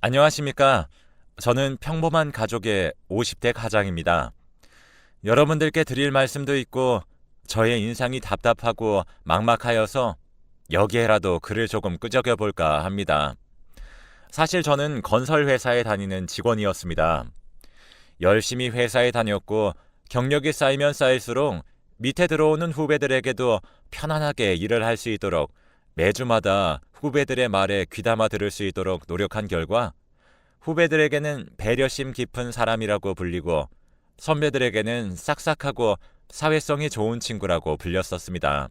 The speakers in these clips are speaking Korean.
안녕하십니까. 저는 평범한 가족의 50대 가장입니다. 여러분들께 드릴 말씀도 있고 저의 인상이 답답하고 막막하여서 여기에라도 글을 조금 끄적여 볼까 합니다. 사실 저는 건설 회사에 다니는 직원이었습니다. 열심히 회사에 다녔고 경력이 쌓이면 쌓일수록 밑에 들어오는 후배들에게도 편안하게 일을 할 수 있도록 매주마다 후배들의 말에 귀담아 들을 수 있도록 노력한 결과 후배들에게는 배려심 깊은 사람이라고 불리고 선배들에게는 싹싹하고 사회성이 좋은 친구라고 불렸었습니다.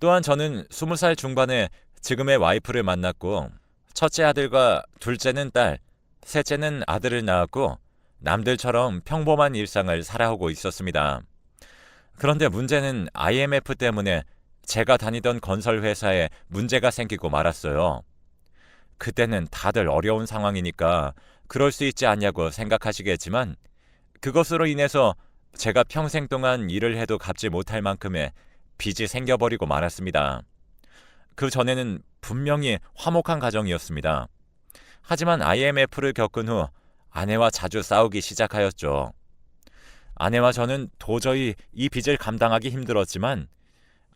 또한 저는 20살 중반에 지금의 와이프를 만났고 첫째 아들과 둘째는 딸, 셋째는 아들을 낳았고 남들처럼 평범한 일상을 살아오고 있었습니다. 그런데 문제는 IMF 때문에 제가 다니던 건설 회사에 문제가 생기고 말았어요. 그때는 다들 어려운 상황이니까 그럴 수 있지 않냐고 생각하시겠지만 그것으로 인해서 제가 평생 동안 일을 해도 갚지 못할 만큼의 빚이 생겨버리고 말았습니다. 그 전에는 분명히 화목한 가정이었습니다. 하지만 IMF를 겪은 후 아내와 자주 싸우기 시작하였죠. 아내와 저는 도저히 이 빚을 감당하기 힘들었지만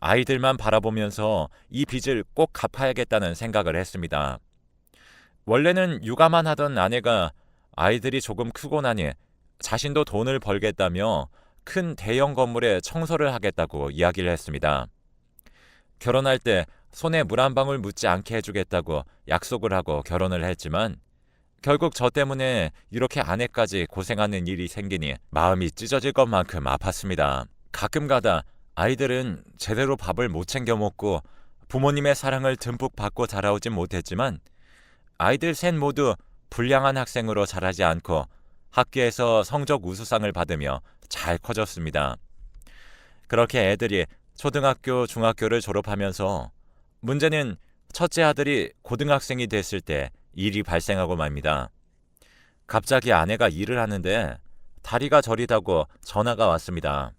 아이들만 바라보면서 이 빚을 꼭 갚아야겠다는 생각을 했습니다. 원래는 육아만 하던 아내가 아이들이 조금 크고 나니 자신도 돈을 벌겠다며 큰 대형 건물에 청소를 하겠다고 이야기를 했습니다. 결혼할 때 손에 물 한 방울 묻지 않게 해주겠다고 약속을 하고 결혼을 했지만 결국 저 때문에 이렇게 아내까지 고생하는 일이 생기니 마음이 찢어질 것만큼 아팠습니다. 가끔 가다 아이들은 제대로 밥을 못 챙겨 먹고 부모님의 사랑을 듬뿍 받고 자라오진 못했지만 아이들 셋 모두 불량한 학생으로 자라지 않고 학교에서 성적 우수상을 받으며 잘 커졌습니다. 그렇게 애들이 초등학교, 중학교를 졸업하면서 문제는 첫째 아들이 고등학생이 됐을 때 일이 발생하고 맙니다. 갑자기 아내가 일을 하는데 다리가 저리다고 전화가 왔습니다.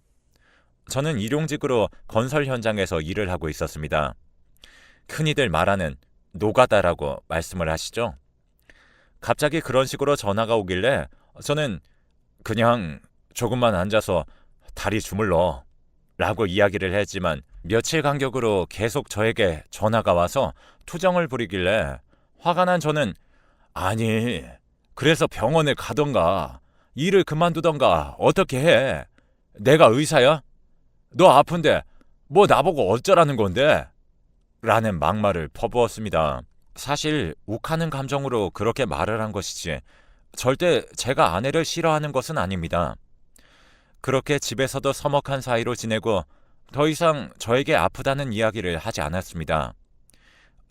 저는 일용직으로 건설 현장에서 일을 하고 있었습니다. 흔히들 말하는 노가다라고 말씀을 하시죠. 갑자기 그런 식으로 전화가 오길래 저는 그냥 조금만 앉아서 다리 주물러 라고 이야기를 했지만 며칠 간격으로 계속 저에게 전화가 와서 투정을 부리길래 화가 난 저는 아니 그래서 병원에 가던가 일을 그만두던가 어떻게 해 내가 의사야? 너 아픈데 뭐 나보고 어쩌라는 건데? 라는 막말을 퍼부었습니다. 사실 욱하는 감정으로 그렇게 말을 한 것이지 절대 제가 아내를 싫어하는 것은 아닙니다. 그렇게 집에서도 서먹한 사이로 지내고 더 이상 저에게 아프다는 이야기를 하지 않았습니다.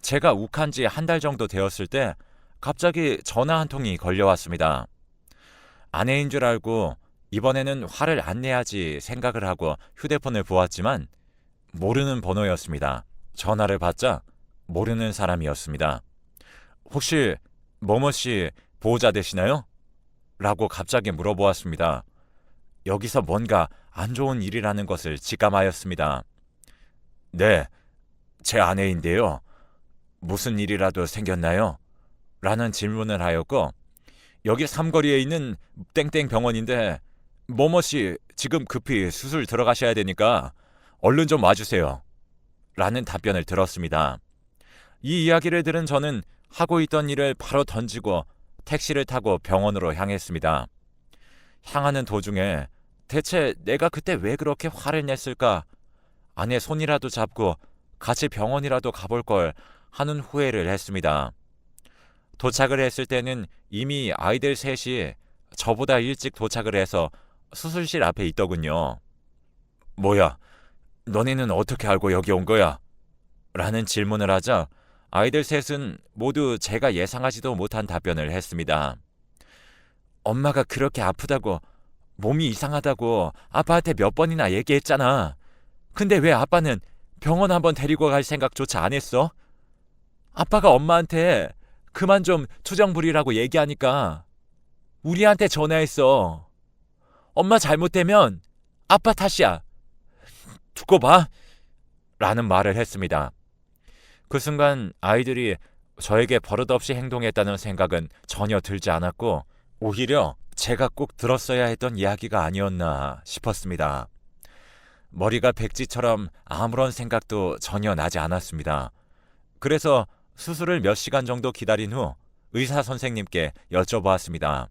제가 욱한 지 한 달 정도 되었을 때 갑자기 전화 한 통이 걸려왔습니다. 아내인 줄 알고 이번에는 화를 안 내야지 생각을 하고 휴대폰을 보았지만 모르는 번호였습니다. 전화를 받자 모르는 사람이었습니다. 혹시 뭐뭐 씨 보호자 되시나요? 라고 갑자기 물어보았습니다. 여기서 뭔가 안 좋은 일이라는 것을 직감하였습니다. 네, 제 아내인데요. 무슨 일이라도 생겼나요? 라는 질문을 하였고, 여기 삼거리에 있는 땡땡 병원인데, 뭐뭐 씨 지금 급히 수술 들어가셔야 되니까 얼른 좀 와주세요. 라는 답변을 들었습니다. 이 이야기를 들은 저는 하고 있던 일을 바로 던지고 택시를 타고 병원으로 향했습니다. 향하는 도중에 대체 내가 그때 왜 그렇게 화를 냈을까? 아내 손이라도 잡고 같이 병원이라도 가볼 걸 하는 후회를 했습니다. 도착을 했을 때는 이미 아이들 셋이 저보다 일찍 도착을 해서 수술실 앞에 있더군요. 뭐야, 너네는 어떻게 알고 여기 온 거야? 라는 질문을 하자 아이들 셋은 모두 제가 예상하지도 못한 답변을 했습니다. 엄마가 그렇게 아프다고 몸이 이상하다고 아빠한테 몇 번이나 얘기했잖아. 근데 왜 아빠는 병원 한번 데리고 갈 생각조차 안 했어? 아빠가 엄마한테 그만 좀 투정 부리라고 얘기하니까 우리한테 전화했어. 엄마 잘못되면 아빠 탓이야. 두고 봐. 라는 말을 했습니다. 그 순간 아이들이 저에게 버릇없이 행동했다는 생각은 전혀 들지 않았고 오히려 제가 꼭 들었어야 했던 이야기가 아니었나 싶었습니다. 머리가 백지처럼 아무런 생각도 전혀 나지 않았습니다. 그래서 수술을 몇 시간 정도 기다린 후 의사 선생님께 여쭤보았습니다.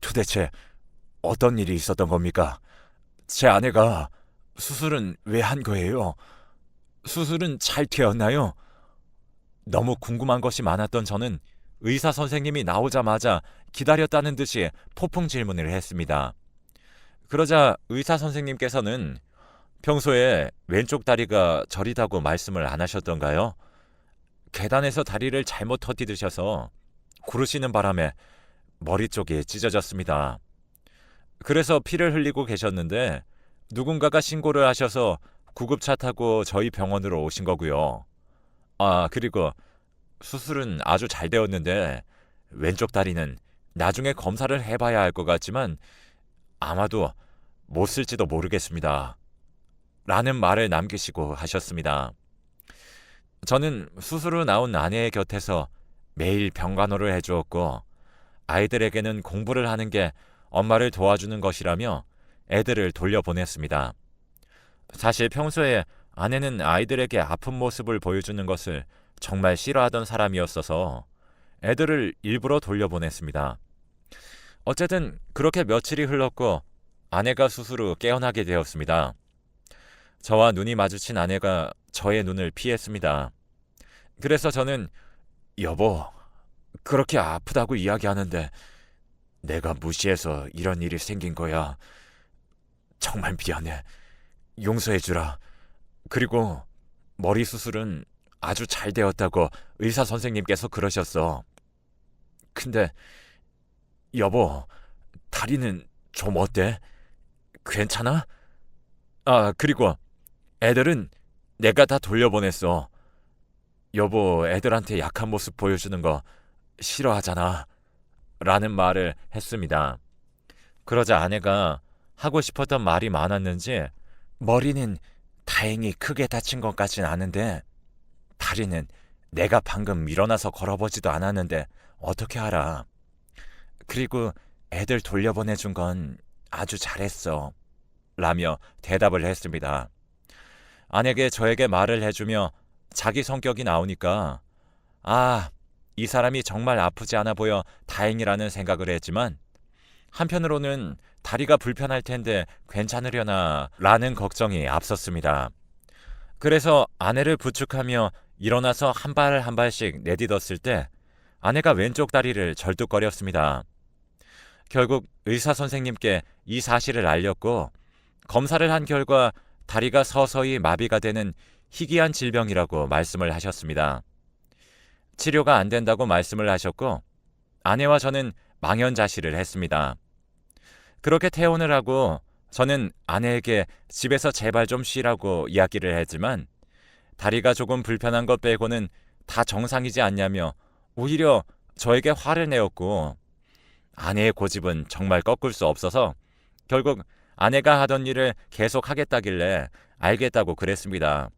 도대체 어떤 일이 있었던 겁니까? 제 아내가 수술은 왜 한 거예요? 수술은 잘 되었나요? 너무 궁금한 것이 많았던 저는 의사 선생님이 나오자마자 기다렸다는 듯이 폭풍 질문을 했습니다. 그러자 의사 선생님께서는 평소에 왼쪽 다리가 저리다고 말씀을 안 하셨던가요? 계단에서 다리를 잘못 터뜨리셔서 구르시는 바람에 머리 쪽이 찢어졌습니다. 그래서 피를 흘리고 계셨는데 누군가가 신고를 하셔서 구급차 타고 저희 병원으로 오신 거고요. 아, 그리고 수술은 아주 잘 되었는데 왼쪽 다리는 나중에 검사를 해봐야 할 것 같지만 아마도 못 쓸지도 모르겠습니다. 라는 말을 남기시고 하셨습니다. 저는 수술 후 나온 아내의 곁에서 매일 병간호를 해주었고 아이들에게는 공부를 하는 게 엄마를 도와주는 것이라며 애들을 돌려보냈습니다. 사실 평소에 아내는 아이들에게 아픈 모습을 보여주는 것을 정말 싫어하던 사람이었어서 애들을 일부러 돌려보냈습니다. 어쨌든 그렇게 며칠이 흘렀고 아내가 후 깨어나게 되었습니다. 저와 눈이 마주친 아내가 저의 눈을 피했습니다. 그래서 저는 여보, 그렇게 아프다고 이야기하는데 내가 무시해서 이런 일이 생긴 거야. 정말 미안해. 용서해주라. 그리고 머리 수술은 아주 잘 되었다고 의사 선생님께서 그러셨어. 근데 여보, 다리는 좀 어때? 괜찮아? 아, 그리고 애들은 내가 다 돌려보냈어. 여보, 애들한테 약한 모습 보여주는 거 싫어하잖아. 라는 말을 했습니다. 그러자 아내가 하고 싶었던 말이 많았는지 머리는 다행히 크게 다친 것까진 않은데 다리는 내가 방금 일어나서 걸어보지도 않았는데 어떻게 알아? 그리고 애들 돌려보내준 건 아주 잘했어. 라며 대답을 했습니다. 아내게 저에게 말을 해주며 자기 성격이 나오니까 아, 이 사람이 정말 아프지 않아 보여 다행이라는 생각을 했지만 한편으로는 다리가 불편할 텐데 괜찮으려나 라는 걱정이 앞섰습니다. 그래서 아내를 부축하며 일어나서 한 발 한 발씩 내딛었을 때 아내가 왼쪽 다리를 절뚝거렸습니다. 결국 의사 선생님께 이 사실을 알렸고 검사를 한 결과 다리가 서서히 마비가 되는 희귀한 질병이라고 말씀을 하셨습니다. 치료가 안 된다고 말씀을 하셨고 아내와 저는 망연자실을 했습니다. 그렇게 퇴원을 하고 저는 아내에게 집에서 제발 좀 쉬라고 이야기를 했지만 다리가 조금 불편한 것 빼고는 다 정상이지 않냐며 오히려 저에게 화를 내었고 아내의 고집은 정말 꺾을 수 없어서 결국 아내가 하던 일을 계속 하겠다길래 알겠다고 그랬습니다.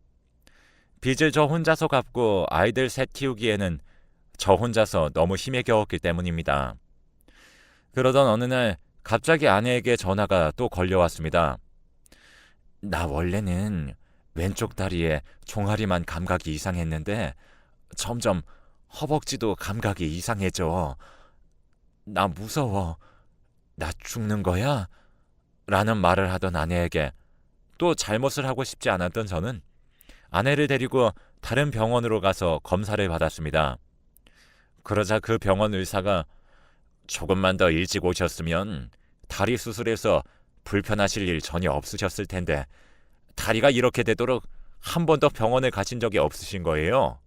빚을 저 혼자서 갚고 아이들 셋 키우기에는 저 혼자서 너무 힘에 겨웠기 때문입니다. 그러던 어느 날 갑자기 아내에게 전화가 또 걸려왔습니다. 나 원래는 왼쪽 다리에 종아리만 감각이 이상했는데 점점 허벅지도 감각이 이상해져. 나 무서워. 나 죽는 거야? 라는 말을 하던 아내에게 또 잘못을 하고 싶지 않았던 저는 아내를 데리고 다른 병원으로 가서 검사를 받았습니다. 그러자 그 병원 의사가 조금만 더 일찍 오셨으면 다리 수술에서 불편하실 일 전혀 없으셨을 텐데 다리가 이렇게 되도록 한 번도 병원을 가신 적이 없으신 거예요.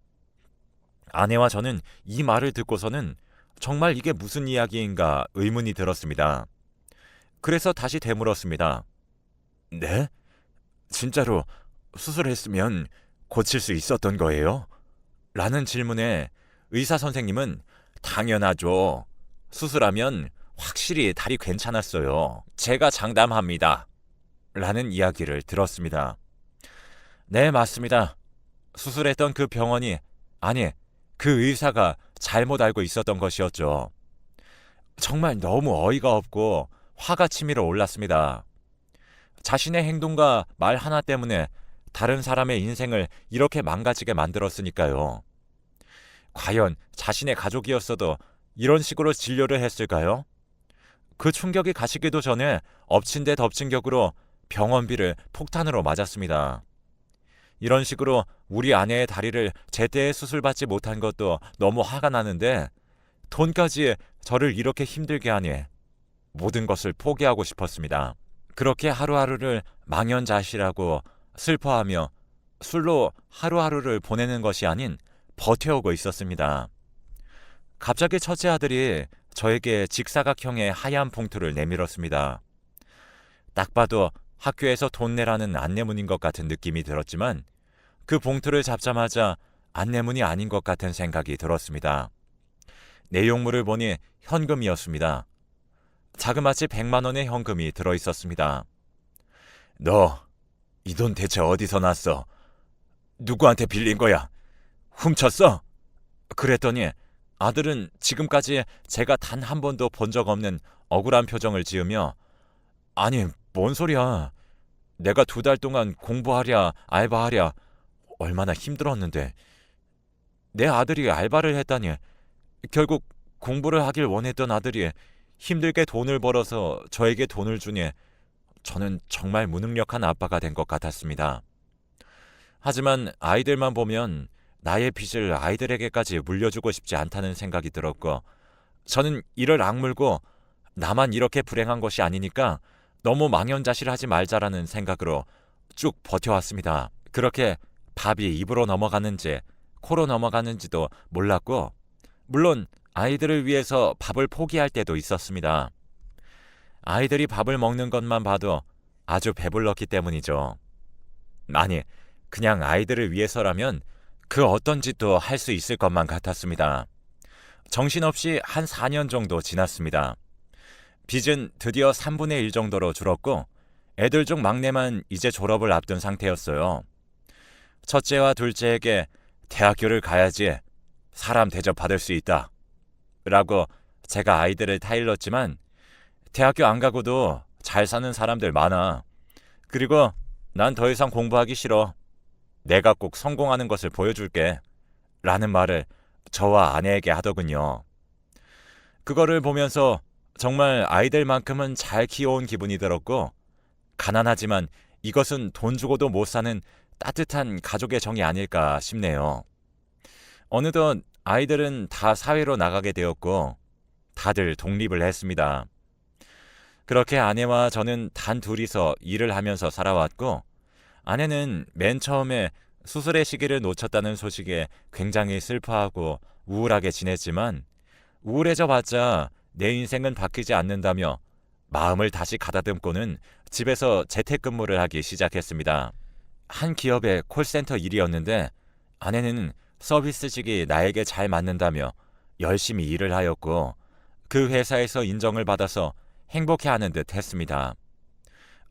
아내와 저는 이 말을 듣고서는 정말 이게 무슨 이야기인가 의문이 들었습니다. 그래서 다시 되물었습니다. 네? 진짜로 수술했으면 고칠 수 있었던 거예요? 라는 질문에 의사 선생님은 당연하죠. 수술하면 확실히 다리 괜찮았어요. 제가 장담합니다. 라는 이야기를 들었습니다. 네, 맞습니다. 수술했던 그 병원이, 아니, 그 의사가 잘못 알고 있었던 것이었죠. 정말 너무 어이가 없고 화가 치밀어 올랐습니다. 자신의 행동과 말 하나 때문에 다른 사람의 인생을 이렇게 망가지게 만들었으니까요. 과연 자신의 가족이었어도 이런 식으로 진료를 했을까요? 그 충격이 가시기도 전에 엎친 데 덮친 격으로 병원비를 폭탄으로 맞았습니다. 이런 식으로 우리 아내의 다리를 제때 수술받지 못한 것도 너무 화가 나는데 돈까지 저를 이렇게 힘들게 하니 모든 것을 포기하고 싶었습니다. 그렇게 하루하루를 망연자실하고 슬퍼하며 술로 하루하루를 보내는 것이 아닌 버텨오고 있었습니다. 갑자기 첫째 아들이 저에게 직사각형의 하얀 봉투를 내밀었습니다. 딱 봐도 학교에서 돈 내라는 안내문인 것 같은 느낌이 들었지만 그 봉투를 잡자마자 안내문이 아닌 것 같은 생각이 들었습니다. 내용물을 보니 현금이었습니다. 자그마치 100만 원의 현금이 들어 있었습니다. 너, 이 돈 대체 어디서 났어? 누구한테 빌린 거야? 훔쳤어? 그랬더니 아들은 지금까지 제가 단 한 번도 본 적 없는 억울한 표정을 지으며 아니, 뭔 소리야. 내가 두 달 동안 공부하랴, 알바하랴, 얼마나 힘들었는데. 내 아들이 알바를 했다니. 결국 공부를 하길 원했던 아들이 힘들게 돈을 벌어서 저에게 돈을 주니 저는 정말 무능력한 아빠가 된 것 같았습니다. 하지만 아이들만 보면 나의 빚을 아이들에게까지 물려주고 싶지 않다는 생각이 들었고 저는 이를 악물고 나만 이렇게 불행한 것이 아니니까 너무 망연자실하지 말자라는 생각으로 쭉 버텨왔습니다. 그렇게 밥이 입으로 넘어가는지 코로 넘어가는지도 몰랐고 물론 아이들을 위해서 밥을 포기할 때도 있었습니다. 아이들이 밥을 먹는 것만 봐도 아주 배불렀기 때문이죠. 아니, 그냥 아이들을 위해서라면 그 어떤 짓도 할 수 있을 것만 같았습니다. 정신없이 한 4년 정도 지났습니다. 빚은 드디어 3분의 1 정도로 줄었고 애들 중 막내만 이제 졸업을 앞둔 상태였어요. 첫째와 둘째에게 대학교를 가야지 사람 대접 받을 수 있다. 라고 제가 아이들을 타일렀지만 대학교 안 가고도 잘 사는 사람들 많아. 그리고 난 더 이상 공부하기 싫어. 내가 꼭 성공하는 것을 보여줄게. 라는 말을 저와 아내에게 하더군요. 그거를 보면서 정말 아이들만큼은 잘 키워온 기분이 들었고, 가난하지만 이것은 돈 주고도 못 사는 따뜻한 가족의 정이 아닐까 싶네요. 어느덧 아이들은 다 사회로 나가게 되었고, 다들 독립을 했습니다. 그렇게 아내와 저는 단 둘이서 일을 하면서 살아왔고, 아내는 맨 처음에 수술의 시기를 놓쳤다는 소식에 굉장히 슬퍼하고 우울하게 지냈지만 우울해져 봤자 내 인생은 바뀌지 않는다며 마음을 다시 가다듬고는 집에서 재택근무를 하기 시작했습니다. 한 기업의 콜센터 일이었는데 아내는 서비스직이 나에게 잘 맞는다며 열심히 일을 하였고 그 회사에서 인정을 받아서 행복해하는 듯 했습니다.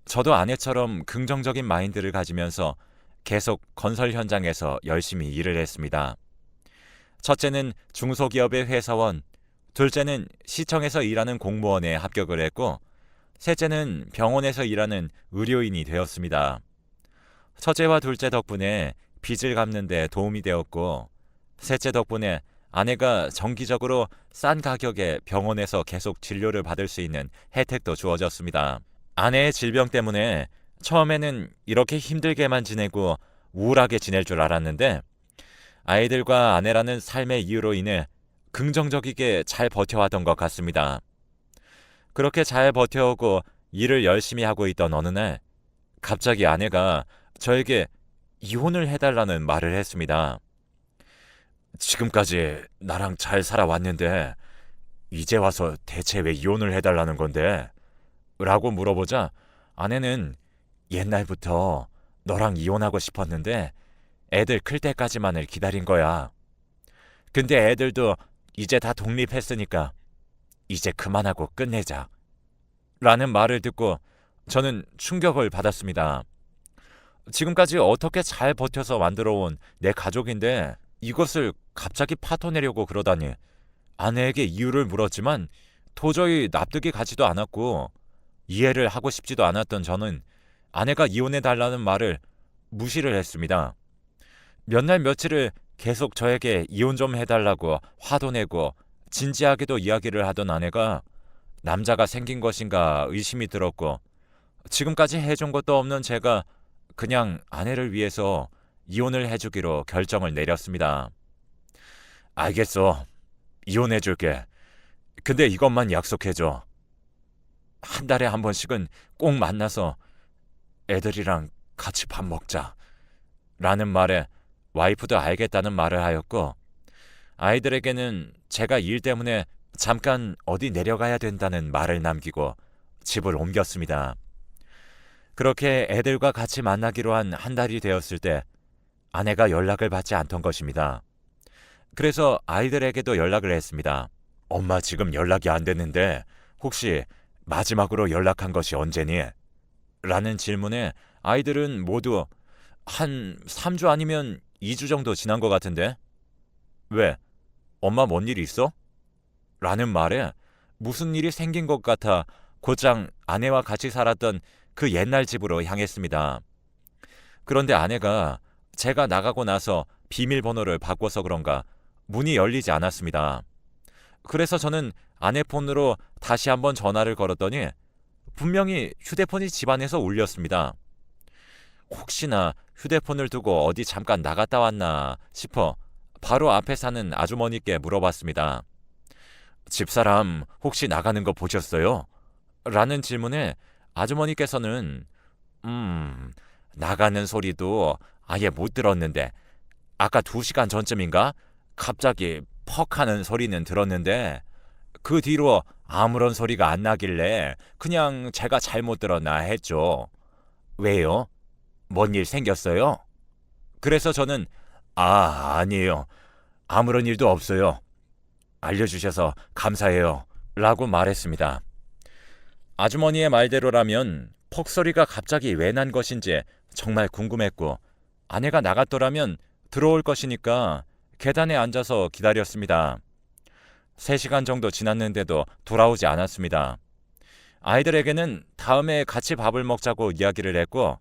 저도 아내처럼 긍정적인 마인드를 가지면서 계속 건설 현장에서 열심히 일을 했습니다. 첫째는 중소기업의 회사원, 둘째는 시청에서 일하는 공무원에 합격을 했고, 셋째는 병원에서 일하는 의료인이 되었습니다. 첫째와 둘째 덕분에 빚을 갚는 데 도움이 되었고, 셋째 덕분에 아내가 정기적으로 싼 가격에 병원에서 계속 진료를 받을 수 있는 혜택도 주어졌습니다. 아내의 질병 때문에 처음에는 이렇게 힘들게만 지내고 우울하게 지낼 줄 알았는데 아이들과 아내라는 삶의 이유로 인해 긍정적이게 잘 버텨왔던 것 같습니다. 그렇게 잘 버텨오고 일을 열심히 하고 있던 어느 날 갑자기 아내가 저에게 이혼을 해달라는 말을 했습니다. 지금까지 나랑 잘 살아왔는데 이제 와서 대체 왜 이혼을 해달라는 건데? 라고 물어보자 아내는 옛날부터 너랑 이혼하고 싶었는데 애들 클 때까지만을 기다린 거야. 근데 애들도 이제 다 독립했으니까 이제 그만하고 끝내자. 라는 말을 듣고 저는 충격을 받았습니다. 지금까지 어떻게 잘 버텨서 만들어 온 내 가족인데 이것을 갑자기 파토내려고 그러다니 아내에게 이유를 물었지만 도저히 납득이 가지도 않았고 이해를 하고 싶지도 않았던 저는 아내가 이혼해 달라는 말을 무시를 했습니다. 몇 날 며칠을 계속 저에게 이혼 좀 해달라고 화도 내고 진지하게도 이야기를 하던 아내가 남자가 생긴 것인가 의심이 들었고 지금까지 해준 것도 없는 제가 그냥 아내를 위해서 이혼을 해주기로 결정을 내렸습니다. 알겠어. 이혼해줄게. 근데 이것만 약속해줘. 한 달에 한 번씩은 꼭 만나서 애들이랑 같이 밥 먹자. 라는 말에 와이프도 알겠다는 말을 하였고, 아이들에게는 제가 일 때문에 잠깐 어디 내려가야 된다는 말을 남기고 집을 옮겼습니다. 그렇게 애들과 같이 만나기로 한 한 달이 되었을 때 아내가 연락을 받지 않던 것입니다. 그래서 아이들에게도 연락을 했습니다. 엄마 지금 연락이 안 됐는데 혹시 마지막으로 연락한 것이 언제니? 라는 질문에 아이들은 모두 한 3주 아니면 2주 정도 지난 것 같은데? 왜? 엄마 뭔 일 있어? 라는 말에 무슨 일이 생긴 것 같아 곧장 아내와 같이 살았던 그 옛날 집으로 향했습니다. 그런데 아내가 제가 나가고 나서 비밀번호를 바꿔서 그런가 문이 열리지 않았습니다. 그래서 저는 아내 폰으로 다시 한번 전화를 걸었더니 분명히 휴대폰이 집안에서 울렸습니다. 혹시나 휴대폰을 두고 어디 잠깐 나갔다 왔나 싶어 바로 앞에 사는 아주머니께 물어봤습니다. 집사람 혹시 나가는 거 보셨어요? 라는 질문에 아주머니께서는 음 나가는 소리도 아예 못 들었는데 아까 두 시간 전쯤인가 갑자기 퍽 하는 소리는 들었는데 그 뒤로 아무런 소리가 안 나길래 그냥 제가 잘못 들었나 했죠. 왜요? 뭔 일 생겼어요? 그래서 저는 아, 아니에요. 아무런 일도 없어요. 알려주셔서 감사해요. 라고 말했습니다. 아주머니의 말대로라면 퍽소리가 갑자기 왜 난 것인지 정말 궁금했고 아내가 나갔더라면 들어올 것이니까 계단에 앉아서 기다렸습니다. 3시간 정도 지났는데도 돌아오지 않았습니다. 아이들에게는 다음에 같이 밥을 먹자고 이야기를 했고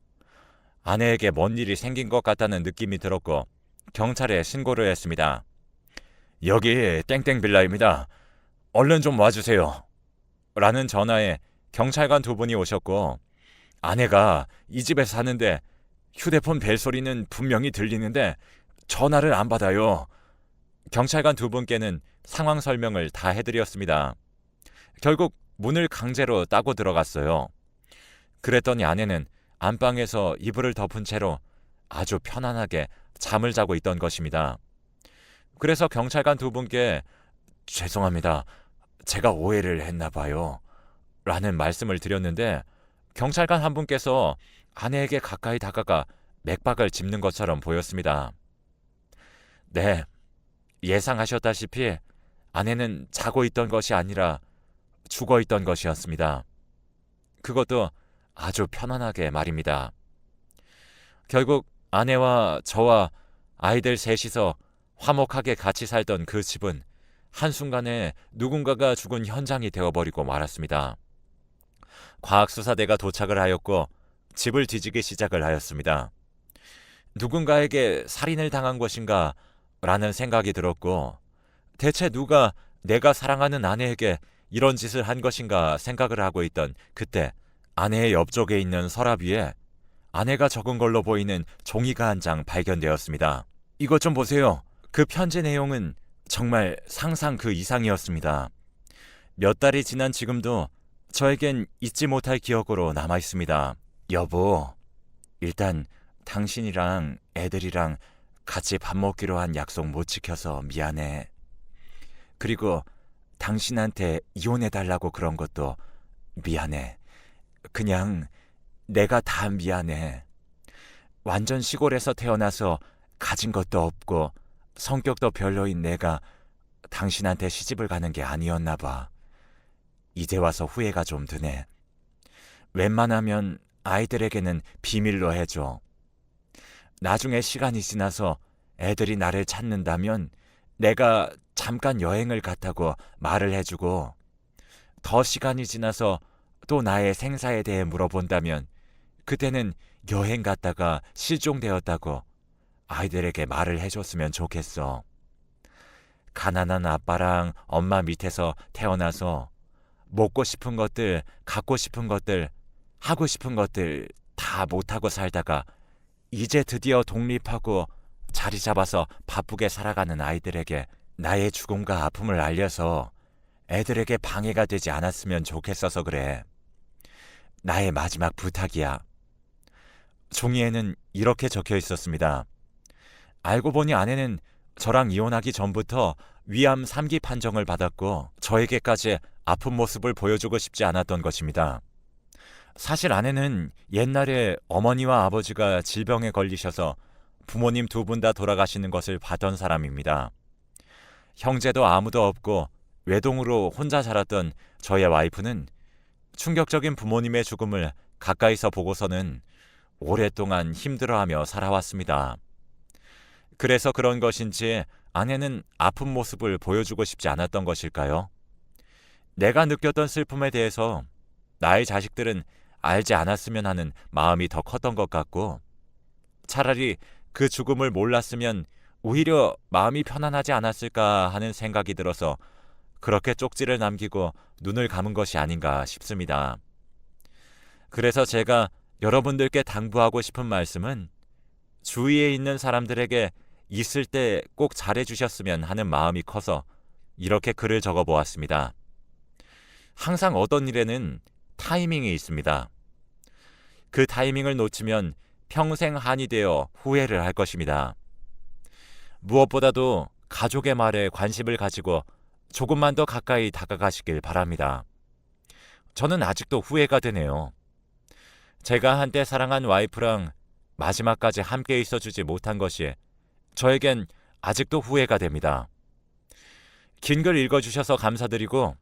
아내에게 뭔 일이 생긴 것 같다는 느낌이 들었고 경찰에 신고를 했습니다. 여기 땡땡 빌라입니다. 얼른 좀 와주세요. 라는 전화에 경찰관 두 분이 오셨고 아내가 이 집에 사는데 휴대폰 벨 소리는 분명히 들리는데 전화를 안 받아요. 경찰관 두 분께는 상황 설명을 다 해드렸습니다. 결국 문을 강제로 따고 들어갔어요. 그랬더니 아내는 안방에서 이불을 덮은 채로 아주 편안하게 잠을 자고 있던 것입니다. 그래서 경찰관 두 분께 죄송합니다. 제가 오해를 했나 봐요. 라는 말씀을 드렸는데 경찰관 한 분께서 아내에게 가까이 다가가 맥박을 짚는 것처럼 보였습니다. 네. 예상하셨다시피 아내는 자고 있던 것이 아니라 죽어 있던 것이었습니다. 그것도 아주 편안하게 말입니다. 결국 아내와 저와 아이들 셋이서 화목하게 같이 살던 그 집은 한순간에 누군가가 죽은 현장이 되어버리고 말았습니다. 과학수사대가 도착을 하였고 집을 뒤지기 시작을 하였습니다. 누군가에게 살인을 당한 것인가 라는 생각이 들었고 대체 누가 내가 사랑하는 아내에게 이런 짓을 한 것인가 생각을 하고 있던 그때 아내의 옆쪽에 있는 서랍 위에 아내가 적은 걸로 보이는 종이가 한 장 발견되었습니다. 이것 좀 보세요. 그 편지 내용은 정말 상상 그 이상이었습니다. 몇 달이 지난 지금도 저에겐 잊지 못할 기억으로 남아 있습니다. 여보, 일단 당신이랑 애들이랑 같이 밥 먹기로 한 약속 못 지켜서 미안해. 그리고 당신한테 이혼해 달라고 그런 것도 미안해. 그냥 내가 다 미안해. 완전 시골에서 태어나서 가진 것도 없고 성격도 별로인 내가 당신한테 시집을 가는 게 아니었나 봐. 이제 와서 후회가 좀 드네. 웬만하면 아이들에게는 비밀로 해줘. 나중에 시간이 지나서 애들이 나를 찾는다면 내가 잠깐 여행을 갔다고 말을 해주고 더 시간이 지나서 또 나의 생사에 대해 물어본다면 그때는 여행 갔다가 실종되었다고 아이들에게 말을 해줬으면 좋겠어. 가난한 아빠랑 엄마 밑에서 태어나서 먹고 싶은 것들, 갖고 싶은 것들, 하고 싶은 것들 다 못하고 살다가 이제 드디어 독립하고 자리 잡아서 바쁘게 살아가는 아이들에게 나의 죽음과 아픔을 알려서 애들에게 방해가 되지 않았으면 좋겠어서 그래. 나의 마지막 부탁이야. 종이에는 이렇게 적혀 있었습니다. 알고 보니 아내는 저랑 이혼하기 전부터 위암 3기 판정을 받았고 저에게까지 아픈 모습을 보여주고 싶지 않았던 것입니다. 사실 아내는 옛날에 어머니와 아버지가 질병에 걸리셔서 부모님 두 분 다 돌아가시는 것을 봤던 사람입니다. 형제도 아무도 없고 외동으로 혼자 자랐던 저의 와이프는 충격적인 부모님의 죽음을 가까이서 보고서는 오랫동안 힘들어하며 살아왔습니다. 그래서 그런 것인지 아내는 아픈 모습을 보여주고 싶지 않았던 것일까요? 내가 느꼈던 슬픔에 대해서 나의 자식들은 알지 않았으면 하는 마음이 더 컸던 것 같고 차라리 그 죽음을 몰랐으면 오히려 마음이 편안하지 않았을까 하는 생각이 들어서 그렇게 쪽지를 남기고 눈을 감은 것이 아닌가 싶습니다. 그래서 제가 여러분들께 당부하고 싶은 말씀은 주위에 있는 사람들에게 있을 때 꼭 잘해 주셨으면 하는 마음이 커서 이렇게 글을 적어 보았습니다. 항상 어떤 일에는 타이밍이 있습니다. 그 타이밍을 놓치면 평생 한이 되어 후회를 할 것입니다. 무엇보다도 가족의 말에 관심을 가지고 조금만 더 가까이 다가가시길 바랍니다. 저는 아직도 후회가 되네요. 제가 한때 사랑한 와이프랑 마지막까지 함께 있어주지 못한 것이 저에겐 아직도 후회가 됩니다. 긴 글 읽어주셔서 감사드리고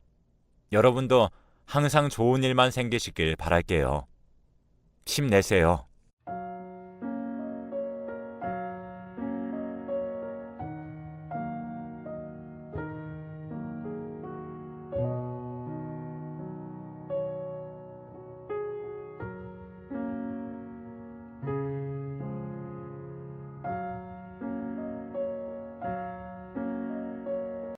여러분도 항상 좋은 일만 생기시길 바랄게요. 힘내세요.